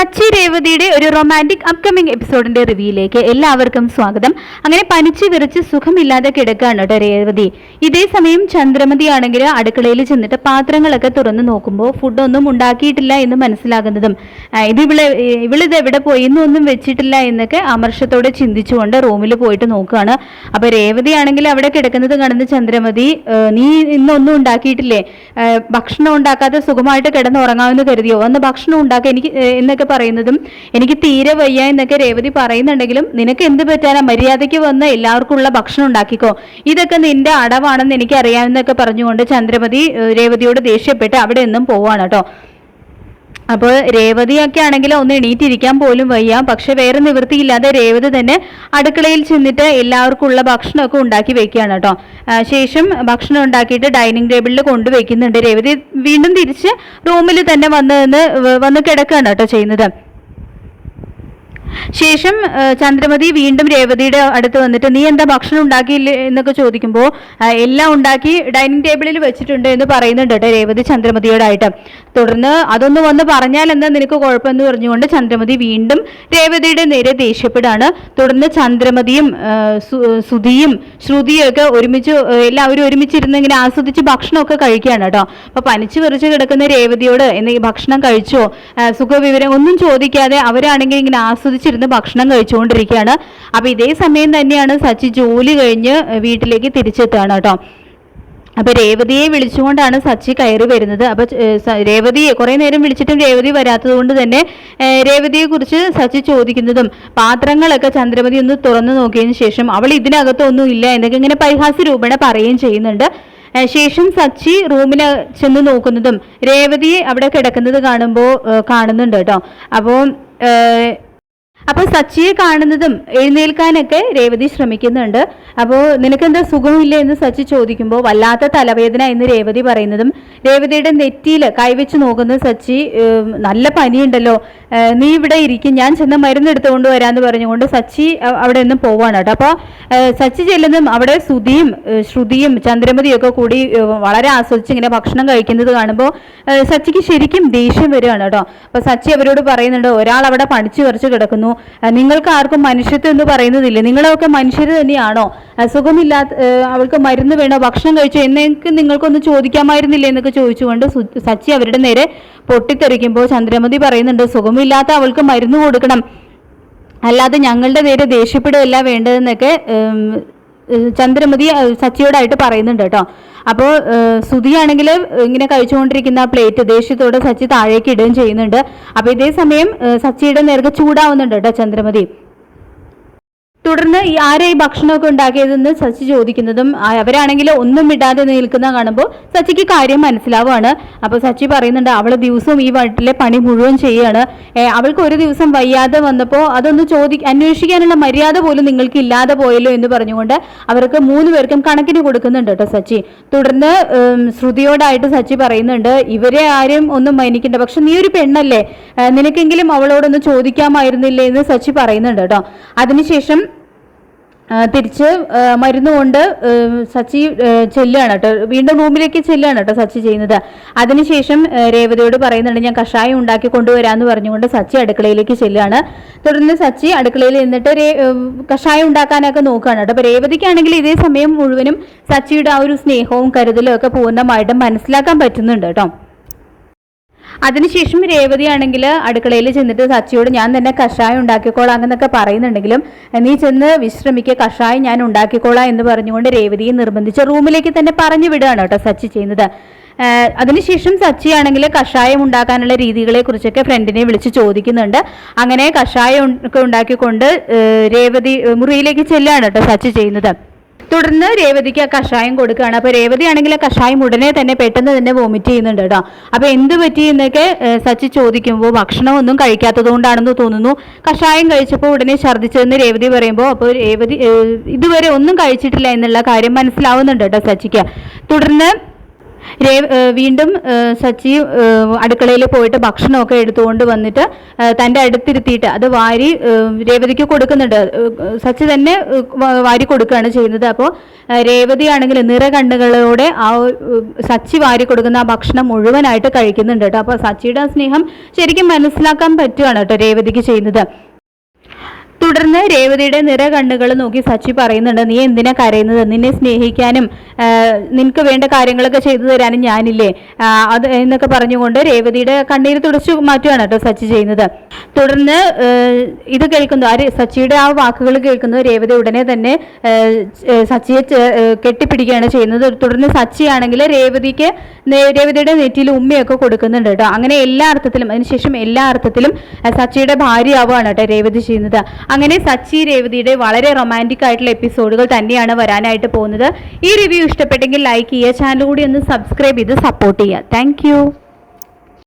സച്ചി രേവതിയുടെ ഒരു romantic upcoming എപ്പിസോഡിന്റെ റിവ്യൂയിലേക്ക് എല്ലാവർക്കും സ്വാഗതം. അങ്ങനെ പനിച്ചു വിറച്ച് സുഖമില്ലാതെ കിടക്കുകയാണ് കേട്ടോ രേവതി. ഇതേ സമയം ചന്ദ്രമതി ആണെങ്കിൽ അടുക്കളയിൽ ചെന്നിട്ട് പാത്രങ്ങളൊക്കെ തുറന്നു നോക്കുമ്പോൾ ഫുഡൊന്നും ഉണ്ടാക്കിയിട്ടില്ല എന്ന് മനസ്സിലാകുന്നതും ഇത് ഇവിടെ ഇവളിത് എവിടെ പോയി എന്നൊന്നും വെച്ചിട്ടില്ല എന്നൊക്കെ അമർഷത്തോടെ ചിന്തിച്ചുകൊണ്ട് റൂമിൽ പോയിട്ട് നോക്കുകയാണ്. അപ്പൊ രേവതി ആണെങ്കിൽ അവിടെ കിടക്കുന്നത് കാണുന്ന ചന്ദ്രമതി നീ ഇന്നൊന്നും ഉണ്ടാക്കിയിട്ടില്ലേ? ഭക്ഷണം ഉണ്ടാക്കാതെ സുഖമായിട്ട് കിടന്നുറങ്ങാമെന്ന് കരുതിയോ? ഒന്ന് ഭക്ഷണം ഉണ്ടാക്കാൻ എനിക്ക് എന്നൊക്കെ പറയുന്നതും എനിക്ക് തീരെ വയ്യ എന്നൊക്കെ രേവതി പറയുന്നുണ്ടെങ്കിലും നിനക്ക് എന്ത് പറ്റാനാ? മര്യാദയ്ക്ക് വന്ന് എല്ലാവർക്കും ഉള്ള ഭക്ഷണം ഉണ്ടാക്കിക്കോ. ഇതൊക്കെ നിന്റെ അടവാണെന്ന് എനിക്ക് അറിയാമെന്നൊക്കെ പറഞ്ഞുകൊണ്ട് ചന്ദ്രമതി രേവതിയോട് ദേഷ്യപ്പെട്ട് അവിടെ നിന്നും പോവാണ് കേട്ടോ. അപ്പോൾ രേവതിയൊക്കെ ആണെങ്കിൽ ഒന്ന് എണീറ്റിരിക്കാൻ പോലും വയ്യ. പക്ഷെ വേറെ നിവൃത്തിയില്ലാതെ രേവതി തന്നെ അടുക്കളയിൽ ചെന്നിട്ട് എല്ലാവർക്കും ഉള്ള ഭക്ഷണമൊക്കെ ഉണ്ടാക്കി വെക്കുകയാണ് കേട്ടോ. ശേഷം ഭക്ഷണം ഉണ്ടാക്കിയിട്ട് ഡൈനിങ് ടേബിളിൽ കൊണ്ടുവയ്ക്കുന്നുണ്ട് രേവതി വീണ്ടും തിരിച്ച് റൂമിൽ തന്നെ വന്ന് വന്ന് കിടക്കുകയാണ് കേട്ടോ ചെയ്യുന്നത്. ശേഷം ചന്ദ്രമതി വീണ്ടും രേവതിയുടെ അടുത്ത് വന്നിട്ട് നീ എന്താ ഭക്ഷണം ഉണ്ടാക്കിയില്ലേ? എന്നൊക്കെ ചോദിക്കുമ്പോൾ എല്ലാം ഉണ്ടാക്കി ഡൈനിങ് ടേബിളിൽ വെച്ചിട്ടുണ്ട് എന്ന് പറയുന്നുണ്ട് കേട്ടോ രേവതി ചന്ദ്രമതിയോടായിട്ട്. തുടർന്ന് അതൊന്ന് വന്ന് പറഞ്ഞാൽ എന്താ നിനക്ക് കുഴപ്പമെന്ന് പറഞ്ഞുകൊണ്ട് ചന്ദ്രമതി വീണ്ടും രേവതിയുടെ നേരെ ദേഷ്യപ്പെടാണ് തുടർന്ന് ചന്ദ്രമതിയും സുധിയും ശ്രുതിയും ഒക്കെ ഒരുമിച്ച് എല്ലാവരും ഒരുമിച്ചിരുന്ന് ഇങ്ങനെ ആസ്വദിച്ച് ഭക്ഷണമൊക്കെ കഴിക്കുകയാണ് കേട്ടോ. അപ്പൊ പനിച്ചു വെറിച്ച് കിടക്കുന്ന രേവതിയോട് എന്ന് ഈ ഭക്ഷണം കഴിച്ചോ? സുഖവിവരം ഒന്നും ചോദിക്കാതെ അവരാണെങ്കിൽ ഇങ്ങനെ ആസ്വദിച്ചിരുന്ന് ഭക്ഷണം കഴിച്ചുകൊണ്ടിരിക്കുകയാണ്. അപ്പോൾ ഇതേ സമയം തന്നെയാണ് സച്ചി ജോലി കഴിഞ്ഞ് വീട്ടിലേക്ക് തിരിച്ചെത്തുകയാണ് കേട്ടോ. അപ്പോൾ രേവതിയെ വിളിച്ചുകൊണ്ടാണ് സച്ചി കയറി വരുന്നത്. അപ്പോൾ രേവതിയെ കുറെ നേരം വിളിച്ചിട്ടും രേവതി വരാത്തത് കൊണ്ട് തന്നെ രേവതിയെക്കുറിച്ച് രേവതിയെ കുറിച്ച് സച്ചി ചോദിക്കുന്നതും പാത്രങ്ങളൊക്കെ ചന്ദ്രമതി ഒന്ന് തുറന്നു നോക്കിയതിനു ശേഷം അവൾ ഇതിനകത്തൊന്നും ഇല്ല എന്നൊക്കെ ഇങ്ങനെ പരിഹാസ രൂപേണ പറയുകയും ചെയ്യുന്നുണ്ട്. ശേഷം സച്ചി റൂമിൽ ചെന്ന് നോക്കുന്നതും രേവതിയെ അവിടെ കിടക്കുന്നത് കാണുമ്പോൾ കാണുന്നുണ്ട് കേട്ടോ. അപ്പോൾ അപ്പോൾ സച്ചിയെ കാണുന്നതും എഴുന്നേൽക്കാനൊക്കെ രേവതി ശ്രമിക്കുന്നുണ്ട്. അപ്പോൾ നിനക്കെന്താ സുഖമില്ല എന്ന് സച്ചി ചോദിക്കുമ്പോൾ വല്ലാത്ത തലവേദന എന്ന് രേവതി പറയുന്നതും രേവതിയുടെ നെറ്റിയിൽ കൈവച്ച് നോക്കുന്ന സച്ചി നല്ല പനിയുണ്ടല്ലോ. നീ ഇവിടെ ഇരിക്കും. ഞാൻ ചെന്ന് മരുന്ന് എടുത്തുകൊണ്ട് വരാമെന്ന് പറഞ്ഞുകൊണ്ട് സച്ചി അവിടെ നിന്ന് പോവാണ് കേട്ടോ. അപ്പോൾ സച്ചി ചെല്ലുന്നതും അവിടെ സുധിയും ശ്രുതിയും ചന്ദ്രമതിയൊക്കെ കൂടി വളരെ ആസ്വദിച്ച് ഇങ്ങനെ ഭക്ഷണം കഴിക്കുന്നത് കാണുമ്പോൾ സച്ചിക്ക് ശരിക്കും ദേഷ്യം വരികയാണ് കേട്ടോ. അപ്പോൾ സച്ചി അവരോട് പറയുന്നുണ്ട് ഒരാൾ അവിടെ പണിച്ചു പറിച്ച് കിടക്കുന്നു. നിങ്ങൾക്ക് ആർക്കും മനുഷ്യത്വം എന്ന് പറയുന്നതില്ല? നിങ്ങളൊക്കെ മനുഷ്യർ തന്നെയാണോ? അസുഖമില്ലാത്ത സുഖമില്ലാത്ത അവൾക്ക് മരുന്ന് വേണോ? ഭക്ഷണം കഴിച്ചോ? എന്നൊക്കെ നിങ്ങൾക്കൊന്ന് ചോദിക്കാമായിരുന്നില്ല എന്നൊക്കെ ചോദിച്ചുകൊണ്ട് സച്ചി അവരുടെ നേരെ പൊട്ടിത്തെറിക്കുമ്പോൾ ചന്ദ്രമതി പറയുന്നുണ്ട് സുഖമില്ലാത്ത അവൾക്ക് മരുന്ന് കൊടുക്കണം. അല്ലാതെ ഞങ്ങളുടെ നേരെ ദേഷ്യപ്പെടുകയല്ല വേണ്ടതെന്നൊക്കെ ചന്ദ്രമതി സച്ചിയോടായിട്ട് പറയുന്നുണ്ട് കേട്ടോ. അപ്പോൾ സുധിയാണെങ്കിൽ ഇങ്ങനെ കഴിച്ചുകൊണ്ടിരിക്കുന്ന പ്ലേറ്റ് ദേഷ്യത്തോടെ സച്ചി താഴേക്ക് ഇടുകയും ചെയ്യുന്നുണ്ട്. അപ്പോൾ ഇതേ സമയം സച്ചിയുടെ നേർക്ക് ചൂടാവുന്നുണ്ട് കേട്ടോ ചന്ദ്രമതി. തുടർന്ന് ഈ ആരാ ഭക്ഷണമൊക്കെ ഉണ്ടാക്കിയതെന്ന് സച്ചി ചോദിക്കുന്നതും അവരാണെങ്കിൽ ഒന്നും ഇടാതെ നിൽക്കുന്ന കാണുമ്പോൾ സച്ചിക്ക് കാര്യം മനസ്സിലാവുകയാണ്. അപ്പോൾ സച്ചി പറയുന്നുണ്ട് അവൾ ദിവസവും ഈ വീട്ടിലെ പണി മുഴുവൻ ചെയ്യാണ്. അവൾക്ക് ഒരു ദിവസം വയ്യാതെ വന്നപ്പോൾ അതൊന്ന് ചോദി അന്വേഷിക്കാനുള്ള മര്യാദ പോലും നിങ്ങൾക്ക് ഇല്ലാതെ പോയല്ലോ എന്ന് പറഞ്ഞുകൊണ്ട് അവർക്ക് മൂന്ന് പേർക്കും കണക്കിന് കൊടുക്കുന്നുണ്ട് കേട്ടോ സച്ചി. തുടർന്ന് ശ്രുതിയോടായിട്ട് സച്ചി പറയുന്നുണ്ട് ഇവരെ ആരും ഒന്നും മൈനിക്കണ്ട. പക്ഷെ നീ ഒരു പെണ്ണല്ലേ? നിനക്കെങ്കിലും അവളോടൊന്ന് ചോദിക്കാമായിരുന്നില്ലേ? എന്ന് സച്ചി പറയുന്നുണ്ട് കേട്ടോ അതിനുശേഷം തിരിച്ച് മരുന്ന് കൊണ്ട് സച്ചി ചെല്ലുകയാണ് കേട്ടോ. വീണ്ടും റൂമിലേക്ക് ചെല്ലുകയാണ് കേട്ടോ സച്ചി ചെയ്യുന്നത്. അതിനുശേഷം രേവതിയോട് പറയുന്നുണ്ട് ഞാൻ കഷായം ഉണ്ടാക്കി കൊണ്ടുവരാമെന്ന് പറഞ്ഞുകൊണ്ട് സച്ചി അടുക്കളയിലേക്ക് ചെല്ലുകയാണ്. തുടർന്ന് സച്ചി അടുക്കളയിൽ നിന്നിട്ട് കഷായം ഉണ്ടാക്കാനൊക്കെ നോക്കുകയാണ് കേട്ടോ. അപ്പോൾ രേവതിക്കാണെങ്കിൽ ഇതേ സമയം മുഴുവനും സച്ചിയുടെ ആ ഒരു സ്നേഹവും കരുതലും ഒക്കെ പൂർണമായിട്ടും മനസ്സിലാക്കാൻ പറ്റുന്നുണ്ട് കേട്ടോ. അതിനുശേഷം രേവതിയാണെങ്കിൽ അടുക്കളയിൽ ചെന്നിട്ട് സച്ചിയോട് ഞാൻ തന്നെ കഷായം ഉണ്ടാക്കിക്കോളാം എന്നൊക്കെ പറയുന്നുണ്ടെങ്കിലും നീ ചെന്ന് വിശ്രമിക്കുക കഷായം ഞാൻ ഉണ്ടാക്കിക്കോളാം എന്ന് പറഞ്ഞുകൊണ്ട് രേവതിയെ നിർബന്ധിച്ച് റൂമിലേക്ക് തന്നെ പറഞ്ഞു വിടുകയാണ് കേട്ടോ സച്ചി ചെയ്യുന്നത്. അതിനുശേഷം സച്ചിയാണെങ്കിൽ കഷായം ഉണ്ടാക്കാനുള്ള രീതികളെ കുറിച്ചൊക്കെ ഫ്രണ്ടിനെ വിളിച്ച് ചോദിക്കുന്നുണ്ട്. അങ്ങനെ കഷായം ഒക്കെ ഉണ്ടാക്കിക്കൊണ്ട് രേവതി മുറിയിലേക്ക് ചെല്ലുകയാണ് കേട്ടോ സച്ചി ചെയ്യുന്നത്. തുടർന്ന് രേവതിക്ക് ആ കഷായം കൊടുക്കുകയാണ്. അപ്പോൾ രേവതി ആണെങ്കിൽ ആ കഷായം ഉടനെ തന്നെ പെട്ടെന്ന് തന്നെ വോമിറ്റ് ചെയ്യുന്നുണ്ട് കേട്ടോ. അപ്പോൾ എന്ത് പറ്റി എന്നൊക്കെ സച്ചി ചോദിക്കുമ്പോൾ ഭക്ഷണം ഒന്നും കഴിക്കാത്തത് കൊണ്ടാണെന്ന് തോന്നുന്നു. കഷായം കഴിച്ചപ്പോൾ ഉടനെ ഛർദ്ദിച്ചതെന്ന് രേവതി പറയുമ്പോൾ അപ്പോൾ രേവതി ഇതുവരെ ഒന്നും കഴിച്ചിട്ടില്ല എന്നുള്ള കാര്യം മനസ്സിലാവുന്നുണ്ട് കേട്ടോ സച്ചിക്ക്. തുടർന്ന് വീണ്ടും സച്ചി അടുക്കളയിൽ പോയിട്ട് ഭക്ഷണമൊക്കെ എടുത്തുകൊണ്ട് വന്നിട്ട് തന്റെ അടുത്തിരുത്തിയിട്ട് അത് വാരി രേവതിക്ക് കൊടുക്കുന്നുണ്ട്. സച്ചി തന്നെ വാരി കൊടുക്കുകയാണ് ചെയ്യുന്നത്. അപ്പോൾ രേവതി ആണെങ്കിൽ നിറ കണ്ണുകളോടെ ആ സച്ചി വാരി കൊടുക്കുന്ന ആ ഭക്ഷണം മുഴുവനായിട്ട് കഴിക്കുന്നുണ്ട് കേട്ടോ. അപ്പോൾ സച്ചിയുടെ സ്നേഹം ശരിക്കും മനസ്സിലാക്കാൻ പറ്റുകയാണ് കേട്ടോ രേവതിക്ക് ചെയ്യുന്നത്. തുടർന്ന് രേവതിയുടെ നിറ കണ്ണുകൾ നോക്കി സച്ചി പറയുന്നുണ്ട് നീ എന്തിനാ കരയുന്നത്? നിന്നെ സ്നേഹിക്കാനും നിനക്ക് വേണ്ട കാര്യങ്ങളൊക്കെ ചെയ്തു തരാനും ഞാനില്ലേ. അത് എന്നൊക്കെ പറഞ്ഞുകൊണ്ട് രേവതിയുടെ കണ്ണീര് തുടച്ചു മാറ്റുകയാണ് കേട്ടോ സച്ചി ചെയ്യുന്നത്. തുടർന്ന് ഇത് കേൾക്കുന്നു. ആ സച്ചിയുടെ ആ വാക്കുകൾ കേൾക്കുന്നു. രേവതി ഉടനെ തന്നെ സച്ചിയെ കെട്ടിപ്പിടിക്കുകയാണ് ചെയ്യുന്നത്. തുടർന്ന് സച്ചിയാണെങ്കിൽ രേവതിക്ക് രേവതിയുടെ നെറ്റിയിൽ ഉമ്മയൊക്കെ കൊടുക്കുന്നുണ്ട് കേട്ടോ. അങ്ങനെ എല്ലാ അർത്ഥത്തിലും അതിനുശേഷം എല്ലാ അർത്ഥത്തിലും സച്ചിയുടെ ഭാര്യയാവുകയാണ് കേട്ടോ രേവതി ചെയ്യുന്നത്. അങ്ങനെ സച്ചി രേവതിയുടെ വളരെ റൊമാന്റിക് ആയിട്ടുള്ള എപ്പിസോഡുകൾ തന്നെയാണ് വരാനായിട്ട് പോകുന്നത്. ഈ റിവ്യൂ ഇഷ്ടപ്പെട്ടെങ്കിൽ ലൈക്ക് ചെയ്യുക ചാനൽ കൂടി ഒന്ന് സബ്സ്ക്രൈബ് ചെയ്ത് സപ്പോർട്ട് ചെയ്യുക. താങ്ക്